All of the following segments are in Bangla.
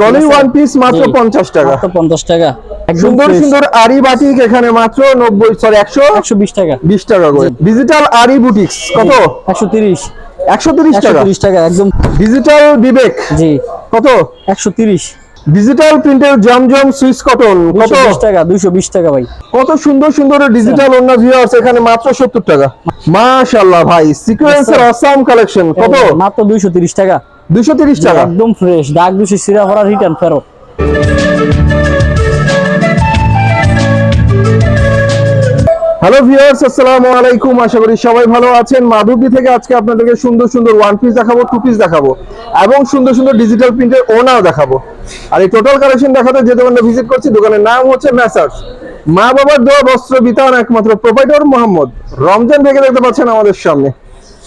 কলি ওয়ান পিস মাত্র জি। পঞ্চাশ টাকা। মাত্র পঞ্চাশ টাকা। একদম সুন্দর সুন্দর আরি বাটিক এখানে মাত্র নব্বই সরি একশো? একশো বিশ টাকা। বিশ টাকা করে। ডিজিটাল আরি বুটিক্স কত? একশো তিরিশ। একশো তিরিশ একশো টাকা তিরিশ টাকা একদম। ডিজিটাল বিবেক জি। কত? একশো তিরিশ। ডিজিটাল প্রিন্টের জমজম সুইস কটন কত? টাকা দুশো বিশ টাকা ভাই। কত সুন্দর সুন্দর ডিজিটাল অন্য ভিউয়ার্স এখানে মাত্র সত্তর টাকা। মাশাআল্লাহ ভাই সিকোয়েন্সের অসাম কালেকশন কত? মাত্র দুইশো তিরিশ টাকা। দুশো তিরিশ টাকা। একদম ফ্রেশ ডাক দুশো সিরা ভরা রিটার্ন ফেরত। হ্যালো ভিউয়ার্স আসসালামু আলাইকুম। আশা করি সবাই ভালো আছেন। মাধবী থেকে আজকে আপনাদেরকে সুন্দর সুন্দর ওয়ান পিস দেখাবো টু পিস দেখাবো এবং সুন্দর সুন্দর ডিজিটাল প্রিন্টের ওনাও দেখাবো। আর এই টোটাল কালেকশন দেখাতে যে দোকানটা ভিজিট করছি দোকানের নাম হচ্ছে ম্যাসার্স মা বাবার দোয়া বস্ত্র বিতান একমাত্র প্রোপাইটর মোহাম্মদ। রমজান থেকে দেখতে পাচ্ছেন আমাদের সামনে।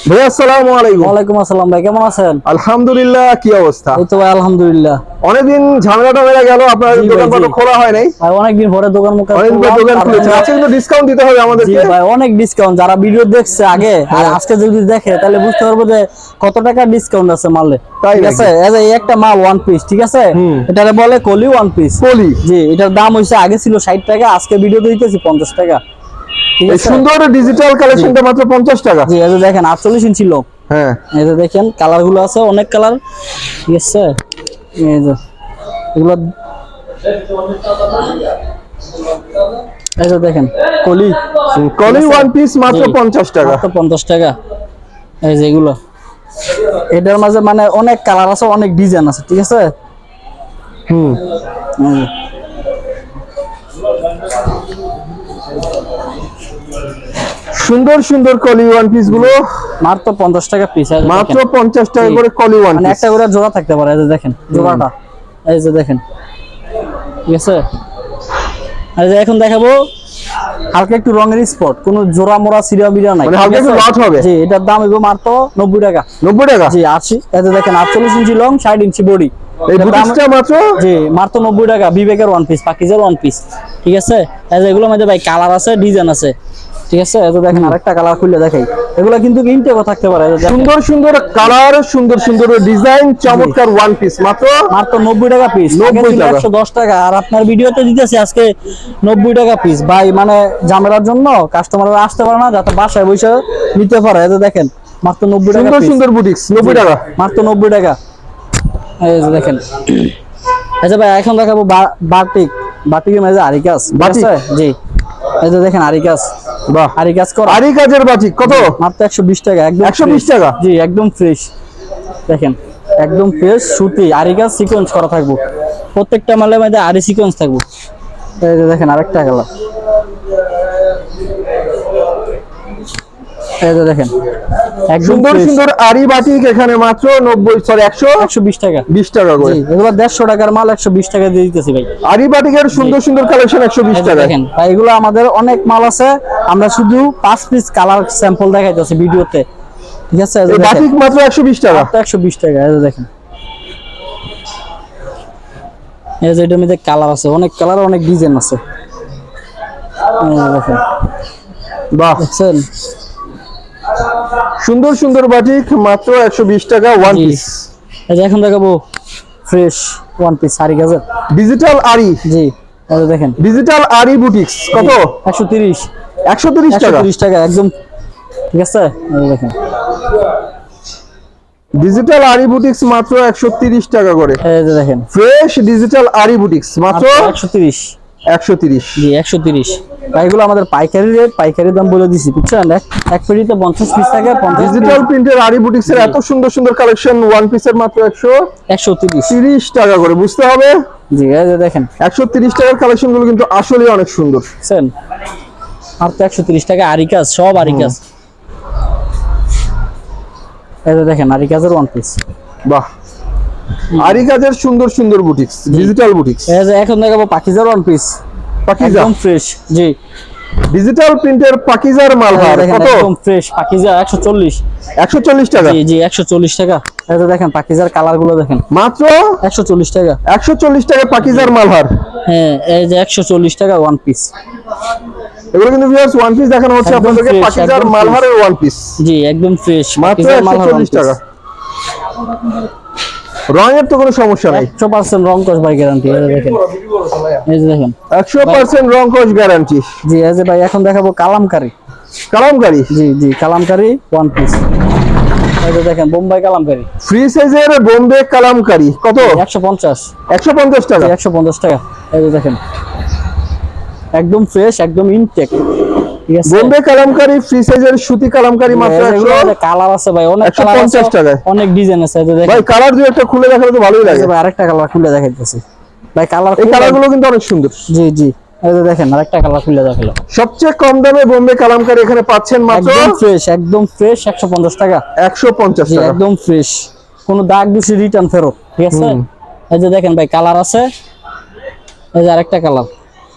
ভাইয়া আসসালামু আলাইকুম। ওয়ালাইকুম আসসালাম ভাই কেমন আছেন? আলহামদুলিল্লাহ কি অবস্থা? এই তো ভাই আলহামদুলিল্লাহ। অনেকদিন ঝামেলাটা হয়ে গেল আপনার দোকান খোলা হয় নাই। ভাই অনেকদিন পরে দোকান মুখে দোকান খুলেছে আজকে কিন্তু ডিসকাউন্ট দিতে হবে জি ভাই অনেক ডিসকাউন্ট যারা ভিডিও দেখছে আগে আর আজকে যদি দেখে তাহলে বুঝতে পারব যে কত টাকা ডিসকাউন্ট আছে মালে। ঠিক আছে? এই একটা মাল ওয়ান পিস ঠিক আছে। এটারে বলে কলি ওয়ান পিস পলি জি এটার দাম হইছে আগে ছিল ষাট টাকা আজকে ভিডিও দিতেছি পঞ্চাশ টাকা। সুন্দর ডিজিটাল কালেকশনটা মাত্র পঞ্চাশ টাকা। জি এই দেখেন আটচল্লিশ ইঞ্চি ছিল। হ্যাঁ। এই যে দেখেন কালারগুলো আছে অনেক কালার ঠিক আছে? এই যে এগুলো এই যে দেখেন কলি। কলি ওয়ান পিস মাত্র জি। পঞ্চাশ টাকা। মাত্র পঞ্চাশ টাকা। এই যে এগুলো। এটার মাঝে মানে অনেক কালার আছে অনেক ডিজাইন আছে ঠিক আছে? হুম। সুন্দর সুন্দর কলি ওয়ান পিসগুলো। মাত্র পঞ্চাশ টাকা পিস মাত্র পঞ্চাশ টাকা করে কলি ওয়ান মানে একটা করে জোড়া থাকতে পারে এই যে দেখেন জোড়াটা। এই যে দেখেন। ঠিক আছে? আর যে এখন দেখাবো হালকা একটু রঙের স্পট কোনো জোড়া মোড়া সিরিয়া বিরিয়া নাই মানে হালকা একটু? লাট হবে। জি এটার দাম হইব মাত্র নব্বই টাকা। নব্বই টাকা? জি আশি। এই যে দেখেন আটচল্লিশ ইঞ্চি লং ষাট ইঞ্চি বডি এই বুটিক্সটা মাত্র? জি মাত্র নব্বই টাকা বিবেকের ওয়ান পিস পাকিজের ওয়ান পিস ঠিক আছে? এই যে এগুলোর মধ্যে ভাই কালার আছে ডিজাইন আছে। ঠিক আছে? এই দেখেন আরেকটা কালার খুললে দেখাই। এগুলো কিন্তু ইনটেকও থাকতে পারে। সুন্দর সুন্দর কালার সুন্দর সুন্দর ডিজাইন চমৎকার ওয়ান পিস মাত্র মাত্র নব্বই টাকা পিস 90 টাকা। একশো দশ টাকা। আর আপনার ভিডিওতে দিতেছি আজকে নব্বই টাকা পিস ভাই মানে ঝামেলার জন্য কাস্টমাররা আসতে পারে না যাতে বাসায় বসে নিতে পারে। এই দেখেন মাত্র নব্বই টাকা সুন্দর সুন্দর বুটিক্স নব্বই টাকা। মাত্র নব্বই টাকা। এই যে দেখেন। আচ্ছা ভাই এখন দেখাবো বাটিক। বাটিকের মাঝে আরিকাস। বাটিক? জি। এই যে দেখেন আরিকাস। বাহ। আরিকাস করা। আরি কাজের বাটিক কত? মাত্র একশো বিশ টাকা একদম 120 fresh। টাকা? জি একদম ফ্রেশ দেখেন একদম ফ্রেশ সুতি আরি আরিকাস সিকোয়েন্স করা থাকব। প্রত্যেকটা মালের মধ্যে আরি সিকোয়েন্স থাকব। এই যে দেখেন আরেকটা কালার দেখেন সুন্দর সুন্দর আরি বাটিক এখানে মাত্র সরি একশো একশো টাকা। বিশ টাকা করে। জি এগুলো দেড়শো টাকার মাল একশো বিশ টাকা দিয়ে দিতেছি ভাই। আরি বাটিকের সুন্দর সুন্দর কালেকশন একশো বিশ এই যে টাকা দেখেন ভাই এগুলো আমাদের অনেক মাল আছে। আমরা শুধু পাঁচ পিস কালার স্যাম্পল দেখাইতেছি ভিডিওতে। ঠিক আছে? এই দেখেন। বাটিক মাত্র একশো বিশ টাকা। মাত্র একশো বিশ টাকা এই দেখেন। এই যে এটার মধ্যে কালার আছে অনেক কালার অনেক ডিজাইন আছে। দেখেন। বাহ। দেখছেন? সুন্দর সুন্দর বাটিক মাত্র একশো বিশ টাকা ওয়ান পিস এখন দেখাবো ফ্রেশ ওয়ান পিস সারি গাছের ডিজিটাল আরি জি দেখেন। ডিজিটাল আরি বুটিক্স কত? একশো তিরিশ। একশো তিরিশ টাকা? তিরিশ টাকা একদম। ঠিক আছে? দেখেন। ডিজিটাল আরি বুটিক্স মাত্র একশো তিরিশ টাকা করে। দেখেন। ফ্রেশ ডিজিটাল আরি বুটিক্স মাত্র একশো তিরিশ। একশো তিরিশ। জি একশো তিরিশ। এগুলো আমাদের পাইকারি রেট পাইকারি দাম বলে দিছি বুঝছেন? এক পেটিতে পঞ্চাশ পিস থাকে পঞ্চাশ ডিজিটাল প্রিন্টের আরি বুটিক্স এর এত সুন্দর সুন্দর কালেকশন ওয়ান পিসের মাত্র একশো একশো তিরিশ। তিরিশ টাকা করে বুঝতে হবে? জি দেখেন। একশো তিরিশ টাকার কালেকশনগুলো কিন্তু আসলে অনেক সুন্দর। বুঝছেন? আর তো একশো তিরিশ টাকা আরিকাজ সব এই যে দেখেন আরিকাজের ওয়ান পিস বাহ। আরি কাজের সুন্দর সুন্দর বুটিক্স ডিজিটাল বুটিক্স এই যে এখন দেখাবো পাকিজার ওয়ান পিস পাকিজা। একদম ফ্রেশ জি। ডিজিটাল প্রিন্টের পাকিজার মালহার কত? একদম ফ্রেশ চল্লিশ। একশো চল্লিশ টাকা। জি জি একশো চল্লিশ টাকা। এই যে দেখেন পাকিজার কালারগুলো দেখেন। মাত্র একশো চল্লিশ টাকা। একশো চল্লিশ টাকা পাকিজার মালহার হ্যাঁ এই যে একশো চল্লিশ টাকা ওয়ান পিস এগুলো কিন্তু ভিউয়ার্স ওয়ান পিস দেখানো হচ্ছে আপনাদেরকে পাকিজার মালহারের ওয়ান পিস জি একদম ফ্রেশ মাত্র একশো চল্লিশ টাকা। রঙের তো কোনো সমস্যা নাই। একশো পার্সেন্ট রং কস ভাই গ্যারান্টি এই দেখেন। এই যে দেখেন। একশো পার্সেন্ট রং কস গ্যারান্টি জি এই যে ভাই এখন দেখাবো কালামকারি। কালামকারি? জি জি কালামকারি ওয়ান পিস এই যে দেখেন বোম্বাই কালামকারি। ফ্রি সাইজের বোম্বে কালামকারি কত? একশো পঞ্চাশ। একশো পঞ্চাশ টাকা। একশো পঞ্চাশ টাকা। এই যে দেখেন। একদম ফ্রেশ একদম ইনটেক বোম্বে কালামকারি ফ্রি সাইজের সুতি কালামকারি মাত্র একশো কালার আছে ভাই অনেক কালার 150 টাকায়। অনেক ডিজাইন আছে দেখেন। ভাই কালার দুই একটা খুলে দেখালে তো ভালোই লাগে। ভাই আরেকটা কালার খুলে দেখাইতেছি। ভাই কালার এই কালারগুলো কিন্তু অনেক সুন্দর। জি জি। এই যে দেখেন আরেকটা কালার খুলে দেখাল। সবচেয়ে কম দামে বোম্বে কালামকারি এখানে পাচ্ছেন মাত্র একদম ফ্রেশ একদম ফ্রেশ একশো পঞ্চাশ টাকা। একশো পঞ্চাশ জি টাকা। একদম ফ্রেশ কোনো দাগ দুষি রিটার্ন ফেরত ঠিক আছে? এই যে দেখেন ভাই কালার আছে। এই যে আরেকটা কালার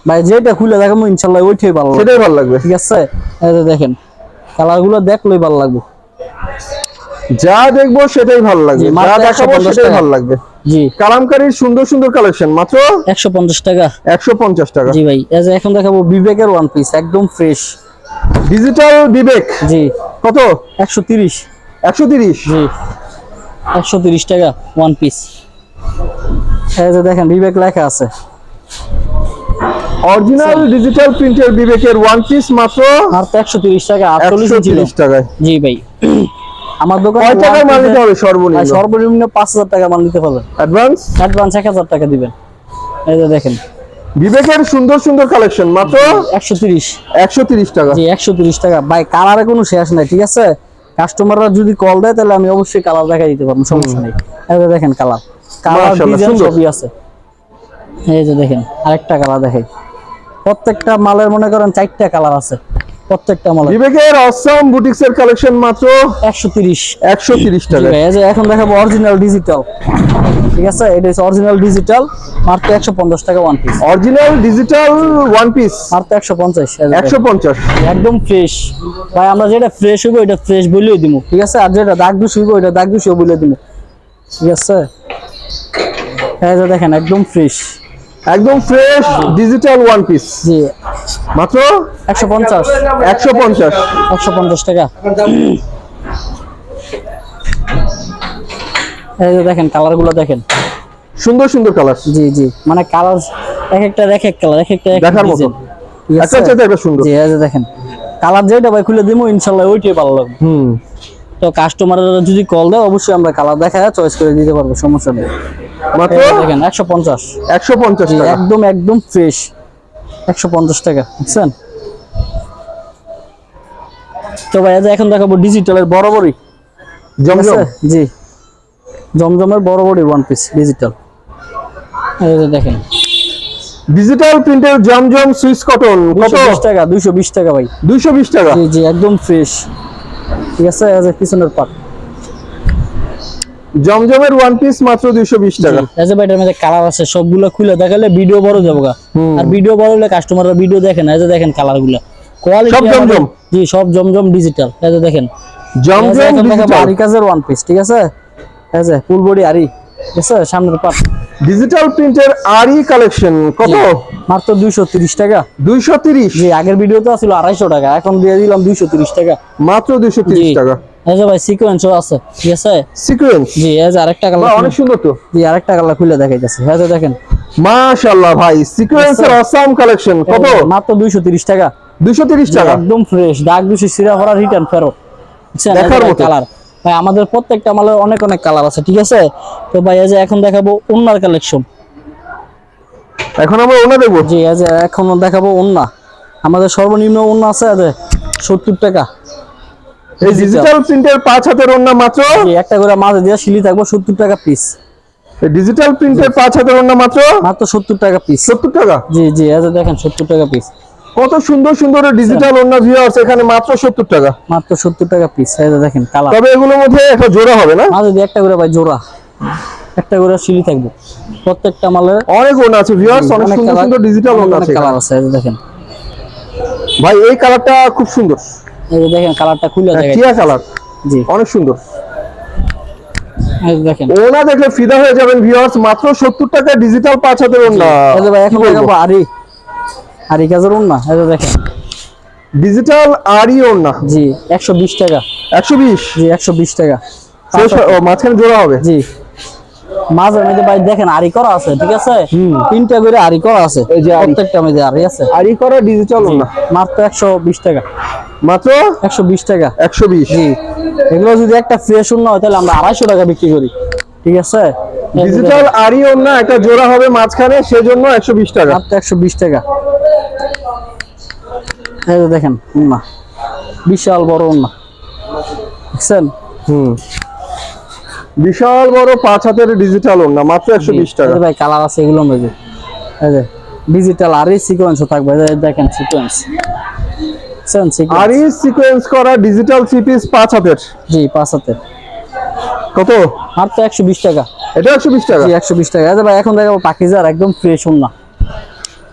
ভাই যেটা খুলে দেখাবো ইনশাল্লাহ ওইটাই ভালো সেটাই ভালো লাগবে। ঠিক আছে? দেখেন কালারগুলো দেখলেই ভালো লাগবে। যা দেখব সেটাই ভালো লাগবে। যা দেখাবো সেটাই ভালো লাগবে। জি। কালামকারির সুন্দর সুন্দর কালেকশন মাত্র একশো পঞ্চাশ টাকা। একশো পঞ্চাশ টাকা। জি ভাই এই যে এখন দেখাবো বিবেকের ওয়ান পিস একদম ফ্রেশ ডিজিটাল বিবেক। জি। কত? একশো তিরিশ। একশো তিরিশ। জি। একশো তিরিশ টাকা ওয়ান পিস এই যে দেখেন বিবেক লেখা আছে। অরিজিনাল ডিজিটাল প্রিন্টের বিবেকের ওয়ান পিস মাত্র একশো তিরিশ টাকা আটচল্লিশ একশো ছিল তিরিশ টাকায়। জি ভাই। আমার দোকানে কয় টাকায় মাল নিতে হবে সর্বনিম্ন? সর্বনিম্ন পাঁচ হাজার টাকা মাল নিতে পারবেন অ্যাডভান্স অ্যাডভান্স এক হাজার টাকা দিবেন। এই যে দেখেন। বিবেকের সুন্দর সুন্দর কালেকশন মাত্র একশো তিরিশ। একশো তিরিশ টাকা। জি একশো তিরিশ টাকা। ভাই কালারে কোনো শেষ নাই ঠিক আছে? কাস্টমাররা যদি কল দেয় তাহলে আমি অবশ্যই কালার দেখা দিতে পারব সমস্যা নেই। এই যে দেখেন কালার কালার ডিজাইন সবই আছে। এই যে দেখেন আরেকটা কালার দেখাই। প্রত্যেকটা মালের মনে করেন চারটা কালার আছে। প্রত্যেকটা মালের। বিবেকের অসাম বুটিক্স এর কালেকশন মাত্র একশো তিরিশ। একশো তিরিশ টাকা। এই যে এখন দেখাবো অরিজিনাল ডিজিটাল ঠিক আছে? এটা হচ্ছে অরিজিনাল ডিজিটাল মাত্র একশো পঞ্চাশ টাকা one piece original digital one piece মাত্র একশো পঞ্চাশ একশো পঞ্চাশ। একদম ফ্রেশ ভাই আমরা যেটা ফ্রেশ হইব এটা ফ্রেশ বলেই দিব ঠিক আছে? আর যেটা দাগ দুষ হইব এটা দাগ দুষিও বলে দিব ঠিক আছে? এই যে দেখেন একদম ফ্রেশ একদম ফ্রেশ ডিজিটাল ওয়ান পিস জি। মাত্র? একশো পঞ্চাশ। একশো পঞ্চাশ। একশো পঞ্চাশ টাকা। এই যে দেখেন কালারগুলো দেখেন। সুন্দর সুন্দর কালার জি জি। মানে কালার এক একটা এক এক কালার এক একটা এক এক দেখার মতো। আছে? চাইতে একটা সুন্দর। জি এই যে দেখেন। কালার যেটা ভাই খুলে দিব ইনশাল্লাহ ওইটাই ভালো লাগবে। হুম। তো কাস্টমাররা যদি কল দেয় অবশ্যই আমরা কালার দেখায় চয়েস করে দিতে পারব সমস্যা নেই। মাত্র? দেখেন একশো পঞ্চাশ। একশো পঞ্চাশ টাকা। একদম একদম ফ্রেশ একশো পঞ্চাশ টাকা বুঝছেন? তো ভাই এখন দেখাবো ডিজিটালের বড় বড়ই জমজম। জি। জমজমের বড়ি ওয়ান পিস ডিজিটাল এই যে দেখেন। ডিজিটাল প্রিন্টের জমজম সুইস কটন কত? দুশো বিশ টাকা দুইশো বিশ টাকা ভাই। দুইশো বিশ টাকা। জি জি একদম ফ্রেশ ঠিক আছে? এই যে পিছনের পাট জমজমের ওয়ান পিস মাত্র দুইশো বিশ টাকা। এই যে ভাই মধ্যে কালার আছে সবগুলো খুলে দেখালে ভিডিও বড় যাব আর ভিডিও বড় হলে কাস্টমাররা ভিডিও দেখেন যে দেখেন কালারগুলো। কোয়ালিটি সব জমজম? জি সব জমজম ডিজিটাল এই যে দেখেন। জমজম ডিজিটাল আরি কাজের ওয়ান পিস ঠিক আছে? এই ফুল বডি আরি ঠিক আছে? সামনের পাট ডিজিটাল প্রিন্টের আরই কালেকশন কত? মাত্র দুইশো তিরিশ টাকা। দুইশো তিরিশ? জি আগের ভিডিওতে ছিল আড়াইশো টাকা এখন দিয়ে দিলাম দুইশো তিরিশ টাকা। মাত্র দুইশো তিরিশ জি। টাকা। এই যে ভাই সিকোয়েন্সও আছে ঠিক আছে? সিকোয়েন্স জি এই যে আরেকটা কালার অনেক সুন্দর তো। জি আরেকটা কালার খুলে দেখাইতেছে। এই যে দেখেন। মাশাআল্লাহ ভাই সিকোয়েন্সের অসাম কালেকশন কত? মাত্র দুইশো তিরিশ টাকা। দুইশো তিরিশ জি, টাকা। একদম ফ্রেশ দাগ সিরা ভরা রিটার্ন ফেরত। দেখার মতো। কালার ভাই আমাদের প্রত্যেকটা মালের অনেক অনেক কালার আছে ঠিক আছে? তো ভাই এই যে এখন দেখাবো ওন্নার কালেকশন এখন আমরা ওনা দেখব। জি এই যে এখন দেখাবো ওন্না। আমাদের সর্বনিম্ন ওন্না আছে এই যে সত্তর টাকা। এই ডিজিটাল প্রিন্টের পাঁচ হাতের ওনা মাত্র? একটা করে মাঝে দিয়ে শিলি থাকব সত্তর টাকা পিস ডিজিটাল প্রিন্টের পাঁচ হাতের ওনা মাত্র? মাত্র সত্তর টাকা পিস সত্তর টাকা? জি জি যে দেখেন সত্তর টাকা পিস কত সুন্দর সুন্দর ডিজিটাল ওনা ভিউয়ার্স এখানে মাত্র সত্তর টাকা। মাত্র সত্তর টাকা পিস যে দেখেন কালার তবে এগুলোর মধ্যে একটা জোড়া হবে না? মাঝে একটা করে ভাই জোড়া। একটা করে শিলি থাকব। প্রত্যেকটা মালের অনেক ওনা আছে ভিউয়ার্স অনেক সুন্দর সুন্দর ডিজিটাল অনেক ওনা অনেক আছে কালার আছে এই দেখেন। ভাই এই কালারটা খুব সুন্দর। দেখেন কালারটা খুলে দেখেন টিয়া কালার জি। অনেক সুন্দর। দেখেন। ওনা দেখলে ফিদা হয়ে যাবেন ভিউয়ার্স মাত্র সত্তর টাকা ডিজিটাল পাঁচ হাতের ওনা। ভাই এখন দেখাবো আরি। আরি কাজের না এই দেখেন। ডিজিটাল আরই ওনা। জি একশো বিশ টাকা। একশো বিশ? জি একশো বিশ টাকা। শেষ মাঝখানে জোড়া হবে। জি। মাঝে মধ্যে ভাই দেখেন আরি করা আছে ঠিক আছে? তিনটা করে আরি করা আছে এই যে প্রত্যেকটা মধ্যে আরি আছে। আর করা ডিজিটাল না? মাত্র একশো বিশ টাকা। মাত্র? একশো বিশ টাকা। একশো বিশ। জি। এগুলো যদি একটা ফ্রেশ হয় তাহলে আমরা আড়াইশো টাকা বিক্রি করি ঠিক আছে? ডিজিটাল আরই না একটা জোড়া হবে মাঝখানে সেজন্য একশো বিশ টাকা। মাত্র একশো বিশ টাকা। এই দেখেন উন্না বিশাল বড় উন্না দেখছেন? হুম। বিশাল বড় পাঁচ হাতের ডিজিটাল না মাত্র একশো বিশ এই টাকা ভাই কালার আছে এগুলো মধ্যে এই যে ডিজিটাল আর এই সিকোয়েন্সও থাকবে এই দেখেন সিকোয়েন্স সিকোয়েন্স আরই সিকোয়েন্স করা ডিজিটাল থ্রি পিস পাঁচ হাতের। জি পাঁচ হাতে কত? মাত্র একশো বিশ টাকা। এটা টাকা? জি একশো বিশ টাকা। এই ভাই এখন দেখাবো পাকিজার একদম ফ্রেশ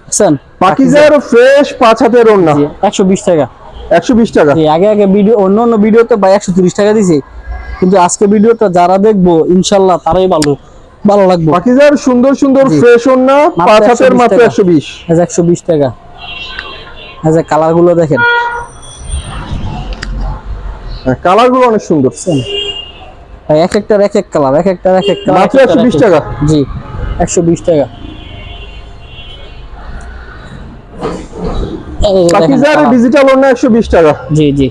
দেখছেন? পাকিজার ফ্রেশ পাঁচ হাতের ওড়না। টাকা। একশো বিশ টাকা। জি আগে আগে ভিডিও অন্য অন্য ভিডিওতে ভাই একশো তিরিশ টাকা দিছি। কিন্তু আজকে ভিডিওটা যারা দেখব ইনশাল্লাহ তারাই ভালো ভালো লাগবে। পাকিজার সুন্দর সুন্দর ফ্রেশ মাত্র পাঁচ হাতের মাত্র একশো বিশ। একশো বিশ টাকা। যে কালারগুলো দেখেন। কালারগুলো অনেক সুন্দর। এক একটার এক এক কালার এক একটার এক এক কালার মাত্র 120 টাকা? জি একশো বিশ টাকা। পাকিজার ডিজিটাল ওড়না একশো বিশ টাকা। জি জি।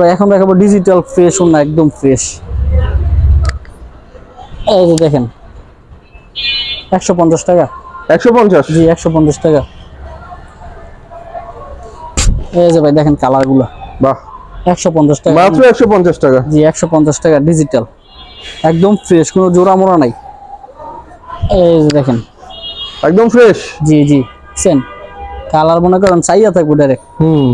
ভাই এখন দেখাবো ডিজিটাল ফ্রেশ না একদম ফ্রেশ এই যে দেখেন একশো পঞ্চাশ টাকা। একশো পঞ্চাশ? জি একশো পঞ্চাশ টাকা। এই যে ভাই দেখেন কালারগুলো বাহ। একশো পঞ্চাশ টাকা। মাত্র একশো পঞ্চাশ টাকা? জি একশো পঞ্চাশ টাকা ডিজিটাল একদম ফ্রেশ কোনো জোড়া মোড়া নাই। এই যে দেখেন। একদম ফ্রেশ জি জি সেন কালার মনে করেন চাইয়া থাকব ডাইরেক্ট হুম।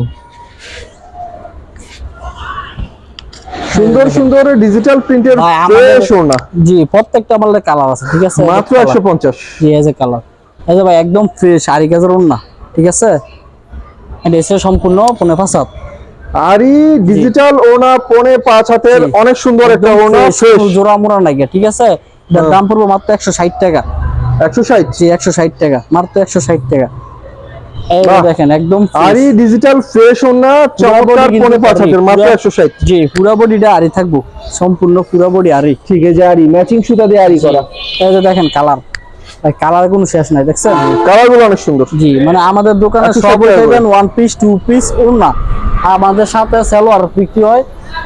সুন্দর সুন্দর ডিজিটাল প্রিন্টের আমাদের- ওড়না। জি প্রত্যেকটা মালের কালার আছে ঠিক আছে? মাত্র একশো পঞ্চাশ। জি এই যে কালার এই যে ভাই একদম ফ্রেশ আরি কাজের না ঠিক আছে? এটা এসে সম্পূর্ণ পনে ফাঁসাত আরই ডিজিটাল ওনা পনে পাঁচ হাতের অনেক সুন্দর একটা ওড়না ফ্রেশ জোড়া মোড়া নাই ঠিক আছে। দাম পড়ব মাত্র একশো ষাট টাকা। একশো ষাট। জি একশো ষাট টাকা মাত্র একশো ষাট টাকা। এই দেখেন একদম। আরই ডিজিটাল ফ্রেশ ওড়না চমৎকার পনে মাত্র পুরা- একশো ষাট। জি পুরা বডিটা আরি থাকব। সম্পূর্ণ পুরা বডি আরি ঠিক আছে আরই। ম্যাচিং সুতা দিয়ে আরই করা। এই যে দেখেন কালার ভাই কালার কোনো শেষ নাই দেখছেন? কালারগুলো অনেক সুন্দর। জি মানে আমাদের দোকানে সব পাইবেন ওয়ান পিস টু পিস এরকম না আমাদের সাথে সালোয়ার বিক্রি হয়।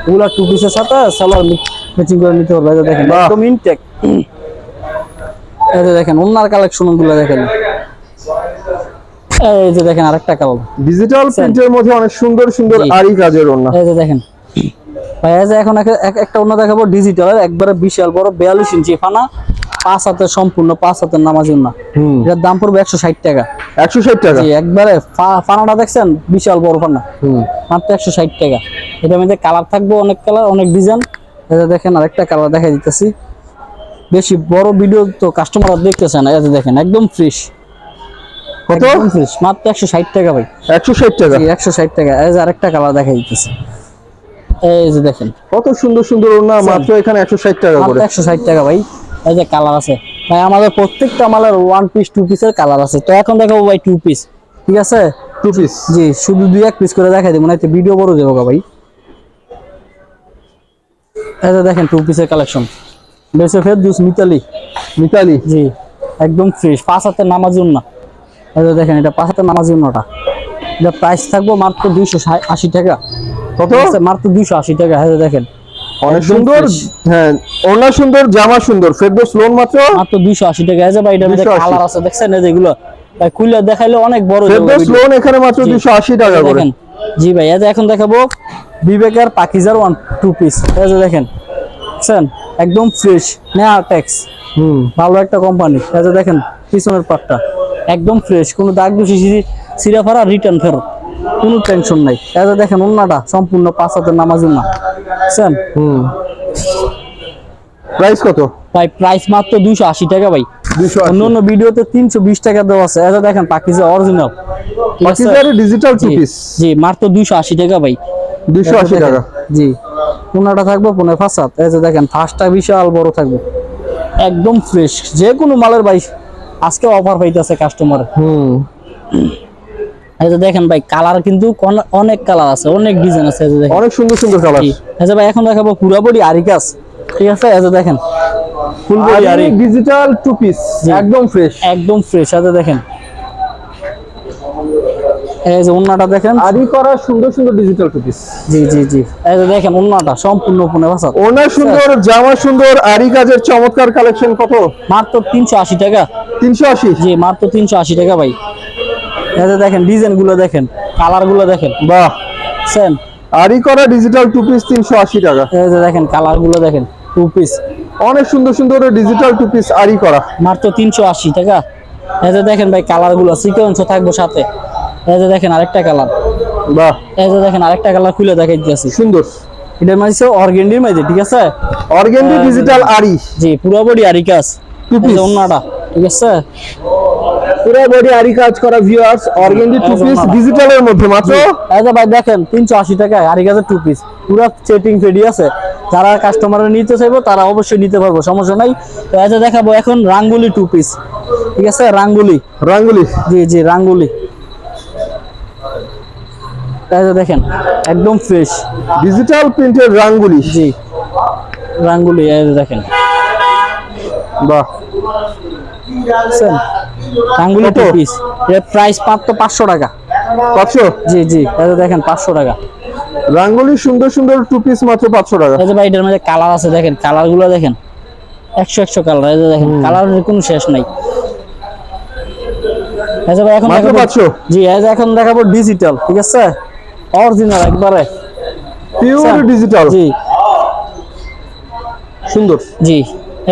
ওগুলা টু পিসের সাথে সালোয়ার ম্যাচিং করে নিতে পারবে দেখেন একদম ইনটেক এই যে দেখেন অন্যার কালেকশনগুলো দেখেন। এই যে দেখেন আরেকটা কালার ডিজিটাল প্রিন্টের মধ্যে অনেক সুন্দর সুন্দর জি। আরই কাজের ওড়না। এই যে দেখেন। ভাই এই যে এখন এক- এক- একটা অন্য দেখাবো ডিজিটাল একবারে বিশাল বড় বিয়াল্লিশ ইঞ্চি ফানা পাঁচ হাতের সম্পূর্ণ পাঁচ হাতের নামাজ না এটার দাম পড়বে একশো ষাট টাকা। একশো ষাট টাকা? জি একবারে ফানাটা দেখছেন? বিশাল বড় ফানা। হুম। মাত্র একশো ষাট টাকা। এটার মধ্যে কালার থাকবে অনেক কালার অনেক ডিজাইন। এটা দেখেন আরেকটা কালার দেখা দিতেছি। বেশি বড় ভিডিও তো কাস্টমার দেখতেছে না। এটা দেখেন একদম ফ্রেশ কত? মাত্র একশো ষাট টাকা ভাই। একশো ষাট টাকা? একশো ষাট টাকা। এই যে আরেকটা কালার দেখা দিতেছে। এই যে দেখেন। কত সুন্দর সুন্দর ওড়না মাত্র এখানে একশো ষাট টাকা করে। একশো ষাট টাকা ভাই। এই যে কালার আছে। ভাই আমাদের প্রত্যেকটা মালের ওয়ান পিস টু পিসের কালার আছে। তো এখন দেখাবো ভাই টু পিস ঠিক আছে? টু পিস জি শুধু দুই এক পিস করে দেখাই দেবো না ভিডিও বড় দেবো ভাই। এই যে দেখেন টু পিসের কালেকশন বেসে ফের দুস মিতালি। মিতালি। জি একদম ফ্রেশ পাঁচ হাতের নামাজ না দেখেন এটা পাঁচ হাতের নামাজ জন্যটা এটা প্রাইস থাকব মাত্র দুইশো আশি টাকা। কত? মাত্র দুইশো আশি টাকা। হ্যাঁ দেখেন অনেক সুন্দর হ্যাঁ সুন্দর জামা সুন্দর ফেরদোস লোন মাত্র? টাকা। এই ভাই এটার মধ্যে 280 কালার আছে দেখছেন? এই যেগুলো ভাই খুলে দেখাইলে অনেক বড় হয়ে ফেরদোস। লোন এখানে মাত্র দুশো আশি টাকা করে। দেখেন জি ভাই এই যে এখন দেখাবো বিবেকের পাকিজার ওয়ান টু পিস এই যে দেখেন দেখছেন? একদম ফ্রেশ নেয়া ট্যাক্স হুম। ভালো একটা কোম্পানি এই যে দেখেন পিছনের পাটটা একদম ফ্রেশ কোনো দাগ দোষী সিরা ফারা রিটার্ন ফেরত কোনো টেনশন নাই। যে দেখেন অন্যটা সম্পূর্ণ পাঁচ হাতের নামাজ না বুঝছেন হুম। প্রাইস কত? ভাই প্রাইস মাত্র দুইশো আশি টাকা ভাই। দুশো অন্য অন্য ভিডিওতে তিনশো বিশ টাকা দেওয়া আছে। যে দেখেন Pakiza original digital two piece জি মাত্র দুইশো আশি টাকা ভাই। দুশো আশি টাকা। জি। কোনটা থাকবে পনেরো ফাঁসাত এই যে দেখেন ফার্স্টটা বিশাল বড় থাকবে। একদম ফ্রেশ যে কোনো মালের ভাই আজকে অফার পাইতেছে কাস্টমার হুম। এই যে দেখেন ভাই কালার কিন্তু কোন- অনেক কালার আছে অনেক ডিজাইন আছে অনেক সুন্দর সুন্দর কালার আচ্ছা ভাই এখন দেখাবো পুরাপুরি আরি আরিকাস ঠিক আছে? এই যে দেখেন। Full body aari digital two piece একদম ফ্রেশ একদম ফ্রেশ আচ্ছা দেখেন। এই যে ওন্নাটা দেখেন। আরি করা সুন্দর সুন্দর ডিজিটাল পিস জি জি জি। এই যে দেখেন ওন্নাটা সম্পূর্ণ পুনে ভাষা ওনার সুন্দর জামা সুন্দর আরি কাজের চমৎকার কালেকশন কত? মাত্র তিনশো আশি টাকা। তিনশো আশি? জি মাত্র টাকা ভাই। এই যে দেখেন ডিজাইনগুলো দেখেন কালারগুলো দেখেন। বাহ। সেন আরি করা ডিজিটাল টু পিস তিনশো আশি টাকা। এই যে দেখেন কালারগুলো দেখেন টু পিস অনেক সুন্দর সুন্দর ডিজিটাল টু পিস আরি করা। মাত্র তিনশো আশি টাকা। এই যে দেখেন ভাই কালারগুলো সিকোয়েন্স থাকব সাথে। এই যে দেখেন আরেকটা কালার। বাহ। এই যে দেখেন আরেকটা কালার খুলে দেখাই দিয়েছি সুন্দর। এটার মাঝে অর্গেন্ডির মাঝে ঠিক আছে? অর্গেন্ডি ডিজিটাল আরি জি পুরো বডি আরিকাস Two piece. অন্যটা ঠিক আছে? পুরো বডি আরি কাজ করা ভিউয়ার্স অর্গেন্ডি টু পিস। ডিজিটালের মধ্যে মাত্র? এই যে ভাই দেখেন তিনশো আশি টাকায় আরিকাসের টু পিস পুরো সেটিং ফেডি আছে। যারা কাস্টমাররা নিতে চাইব তারা অবশ্যই নিতে পারব সমস্যা নাই। তো এই যে দেখাবো এখন রাঙ্গুলি টু পিস ঠিক আছে? রাঙ্গুলি। রাঙ্গুলি। জি জি রাঙ্গুলি। দেখেন একদম ফ্রেশ ডিজিটাল প্রিন্টের রাঙ্গুলি। জি। রাঙ্গুলি এই দেখেন। বাহ? রাঙ্গুলি? টু পিস এর প্রাইস মাত্র পাঁচশো টাকা। পাঁচশো? জি জি এই দেখেন পাঁচশো টাকা। রাঙ্গুলি সুন্দর সুন্দর টু পিস মাত্র পাঁচশো টাকা। এই যে ভাই এটার মধ্যে কালার আছে দেখেন কালারগুলো দেখেন। একশো একশো কালার এই যে দেখেন কালারের কোনো শেষ নাই। এই যে ভাই এখন জি এই যে এখন দেখাবো ডিজিটাল ঠিক আছে? অরিজিনাল একবারে। পিওর। ডিজিটাল জি। সুন্দর। জি।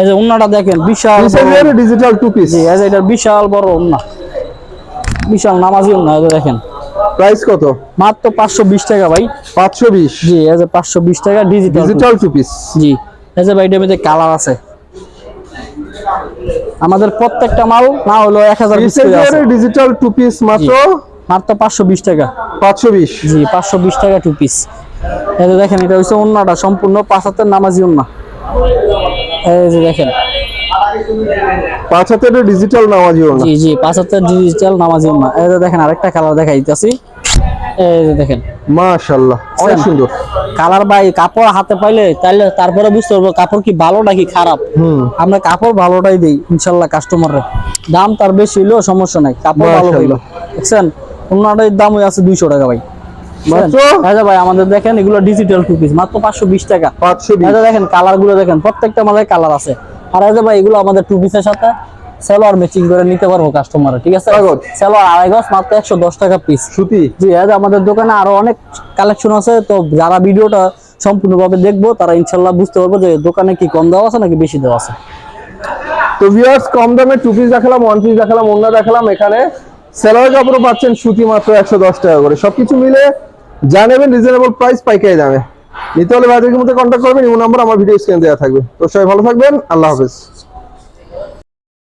এই যে উন্নাটা দেখেন বিশাল বড়। ডিজিটাল টু পিস জি এই যে এটার বিশাল বড় উন্না। বিশাল নামাজি উন্না এই দেখেন। প্রাইস কত? মাত্র পাঁচশো বিশ টাকা ভাই। পাঁচশো বিশ। জি এই যে পাঁচশো বিশ টাকা ডিজিটাল ডিজিটাল টু পিস জি এই যে ভাই এটার মধ্যে কালার আছে। আমাদের প্রত্যেকটা মাল না হলো এক হাজার পিস ডিজিটাল টু পিস মাত্র। মাত্র পাঁচশো বিশ টাকা। পাঁচশো বিশ? জি পাঁচশো বিশ টাকা টু পিস এই যে দেখেন এটা হচ্ছে অন্যটা সম্পূর্ণ পাঁচ হাতের নামাজি অন্য এই যে দেখেন। পাঁচ হাতের ডিজিটাল নামাজি ওড়না জি জি পাঁচ হাতের ডিজিটাল নামাজি অন্য এই যে দেখেন আরেকটা কালার দেখাই দিতেছি এই যে দেখেন। মাশাআল্লাহ অনেক সুন্দর। কালার বাই কাপড় হাতে পাইলে তাইলে তারপরে বুঝতে পারব কাপড় কি ভালো নাকি খারাপ। আমরা কাপড় ভালোটাই দিই ইনশাল্লাহ কাস্টমাররা দাম তার বেশি হলেও সমস্যা নাই কাপড় ভালো মাশাআল্লাহ। দেখছেন? অন্যটার দাম আছে দুইশো টাকা ভাই। আমাদের দেখেন এগুলো ডিজিটাল টু পিস মাত্র পাঁচশো বিশ টাকা। পাঁচশো বিশ। এই যে দেখেন কালারগুলো দেখেন প্রত্যেকটা মালের কালার আছে। আর এই ভাই এগুলো আমাদের টু পিসের সাথে সেলোয়ার ম্যাচিং করে নিতে পারব কাস্টমার ঠিক আছে? সেলোয়ার আড়াই গজ মাত্র একশো দশ টাকা পিস সুতি জি আমাদের দোকানে আরও অনেক কালেকশন আছে তো যারা ভিডিওটা সম্পূর্ণভাবে দেখব তারা ইনশাল্লাহ বুঝতে পারব যে দোকানে কি কম দেওয়া আছে নাকি বেশি দেওয়া আছে। তো ভিউয়ার্স কম দামে টু পিস দেখালাম ওয়ান পিস দেখালাম অন্য দেখালাম এখানে। সেলার কাপড়ও পাচ্ছেন সুতি মাত্র একশো দশ টাকা করে। সবকিছু মিলে জানাবেন রিজনেবল প্রাইস পাইকারি দামে। নিতে হলে ভাইদের মধ্যে কন্ট্যাক্ট করবেন ইউ নাম্বার আমার ভিডিও স্ক্রিনে দেওয়া থাকবে। তো সবাই ভালো থাকবেন, আল্লাহ হাফেজ।